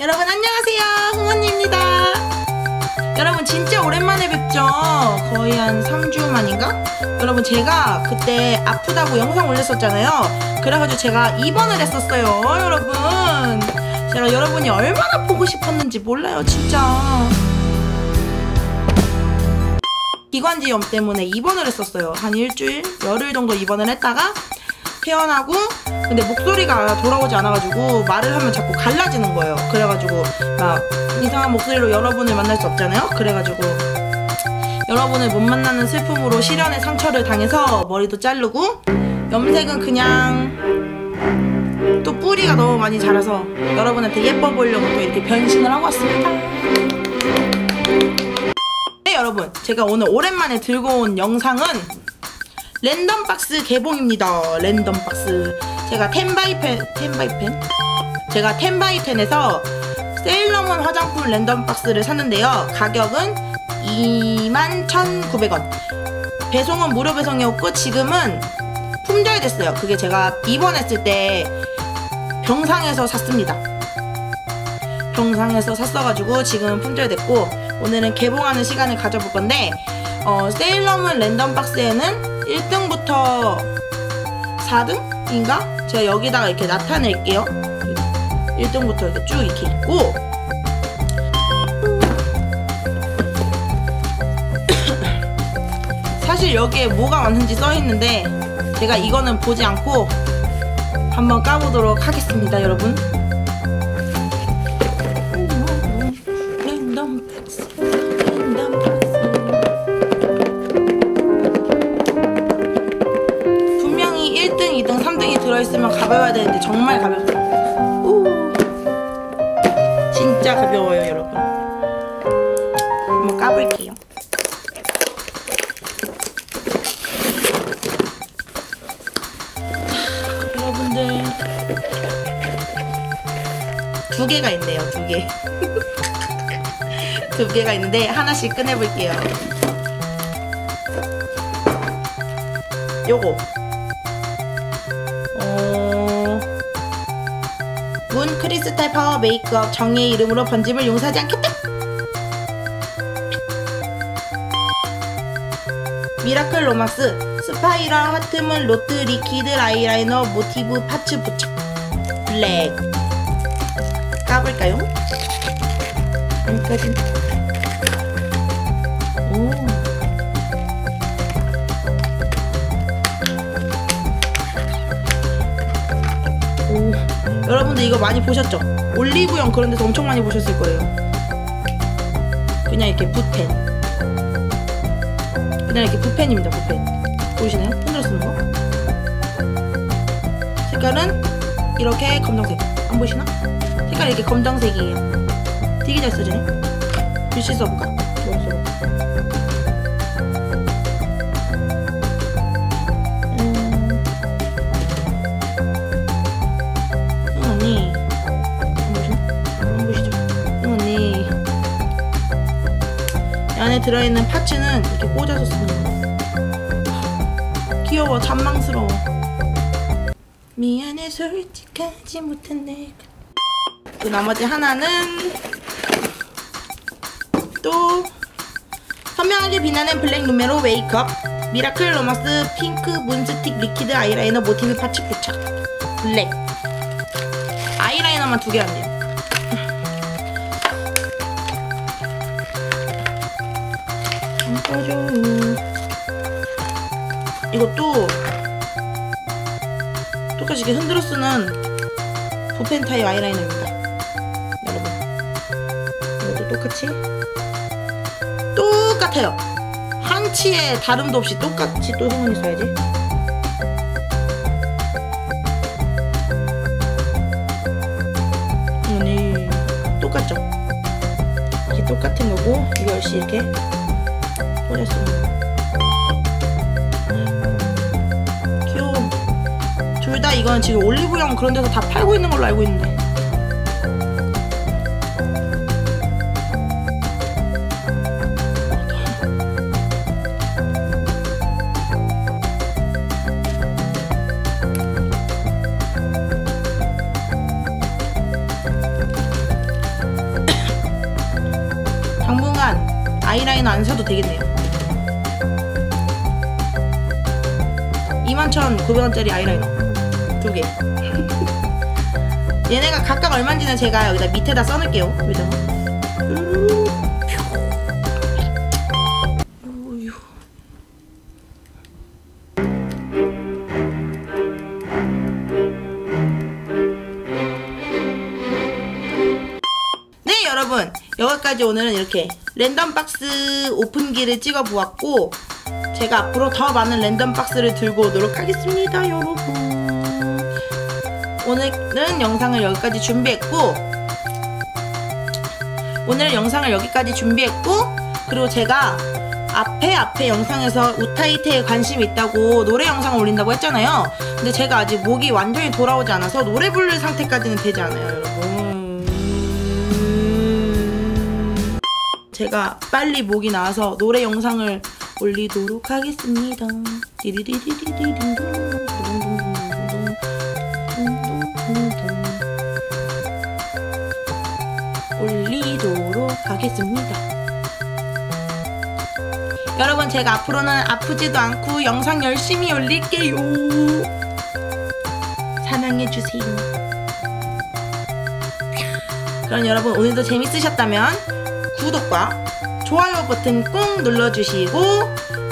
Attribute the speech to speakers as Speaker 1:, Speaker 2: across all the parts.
Speaker 1: 여러분 안녕하세요. 흥언니입니다. 여러분 진짜 오랜만에 뵙죠? 거의 한 3주 만인가? 여러분 제가 그때 아프다고 영상 올렸었잖아요. 그래가지고 제가 입원을 했었어요 여러분. 제가 여러분이 얼마나 보고 싶었는지 몰라요 진짜. 기관지염 때문에 입원을 했었어요. 한 일주일? 열흘 정도 입원을 했다가 퇴원하고 근데 목소리가 돌아오지 않아가지고 말을 하면 자꾸 갈라지는 거예요. 그래가지고 막 이상한 목소리로 여러분을 만날 수 없잖아요. 그래가지고 여러분을 못 만나는 슬픔으로 시련의 상처를 당해서 머리도 자르고 염색은 그냥 또 뿌리가 너무 많이 자라서 여러분한테 예뻐 보이려고 또 이렇게 변신을 하고 왔습니다. 네 여러분 제가 오늘 오랜만에 들고 온 영상은 랜덤 박스 개봉입니다. 랜덤 박스. 제가 텐바이펜, 텐바이펜? 제가 텐바이텐에서 세일러문 화장품 랜덤 박스를 샀는데요. 가격은 21,900원. 배송은 무료 배송이었고, 지금은 품절됐어요. 그게 제가 입원했을 때 병상에서 샀습니다. 병상에서 샀어가지고 지금 품절됐고, 오늘은 개봉하는 시간을 가져볼 건데, 어, 세일러문 랜덤 박스에는 1등부터 4등인가? 제가 여기다가 이렇게 나타낼게요. 1등부터 이렇게 쭉 이렇게 있고 사실 여기에 뭐가 왔는지 써있는데 제가 이거는 보지 않고 한번 까보도록 하겠습니다 여러분 있으면 가벼워야 되는데 정말. 오. 진짜 가벼워요, 여러분. 한번 까볼게요. 여러분들 두 개가 있네요, 두 개. 두 개가 있는데 하나씩 꺼내볼게요. 요거 문 크리스탈 파워 메이크업 정의의 이름으로 번짐을 용서하지 않겠다. 미라클 로마스 스파이럴 하트문 로트 리퀴드 아이라이너 모티브 파츠 부착. 블랙. 까볼까요? 여기까지 오 여러분들 이거 많이 보셨죠? 올리브영 그런 데서 엄청 많이 보셨을 거예요. 그냥 이렇게 붓펜. 그냥 이렇게 붓펜입니다, 붓펜. 보이시나요? 흔들어 쓰는 거. 색깔은 이렇게 검정색. 안 보이시나? 색깔이 이렇게 검정색이에요. 되게 잘 써지네. 글씨 써볼까? 뭘 써볼까? 들어있는 파츠는 이렇게 거 귀여워 잔망스러워. 미안해 솔직하지 못한 내가 그 나머지 하나는 또 선명하게 빛나는 블랙 누메로 메이크업. 미라클 로마스 핑크 문스틱 리퀴드 아이라이너 모티브 파츠 부착. 블랙. 아이라이너만 두개 한대요. 안 꺼져. 이것도 똑같이 이렇게 흔들어 쓰는 붓펜 타입 아이라이너입니다. 여러분. 이것도 똑같이 똑같아요. 한치의 다름도 없이 똑같이 또 행운이 써야지. 오늘 똑같죠? 이게 똑같은 거고 이거 역시 이렇게 꽂았습니다. 둘다 이건 지금 올리브영 그런 데서 다 팔고 있는 걸로 알고 있는데. 당분간 아이라이너 안 써도 되겠네요. 21,900원짜리 아이라이너. 두개. 얘네가 각각 얼마인지는 제가 여기다 밑에다 써놓을게요 여기다가. 우유. 네 여러분. 여기까지 오늘은 이렇게 랜덤 박스 오픈기를 찍어 보았고 제가 앞으로 더 많은 랜덤 박스를 들고 오도록 하겠습니다 여러분. 오늘은 영상을 여기까지 준비했고 오늘 영상을 여기까지 준비했고 그리고 제가 앞에 앞에 영상에서 우타이테에 관심이 있다고 노래 영상을 올린다고 했잖아요. 근데 제가 아직 목이 완전히 돌아오지 않아서 노래 부를 상태까지는 되지 않아요 여러분. 제가 빨리 목이 나와서 노래 영상을 올리도록 하겠습니다. 올리도록 하겠습니다. 여러분 제가 앞으로는 아프지도 않고 영상 열심히 올릴게요. 사랑해주세요. 그럼 여러분 오늘도 재밌으셨다면 구독과 좋아요 버튼 꼭 눌러주시고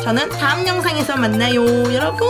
Speaker 1: 저는 다음 영상에서 만나요 여러분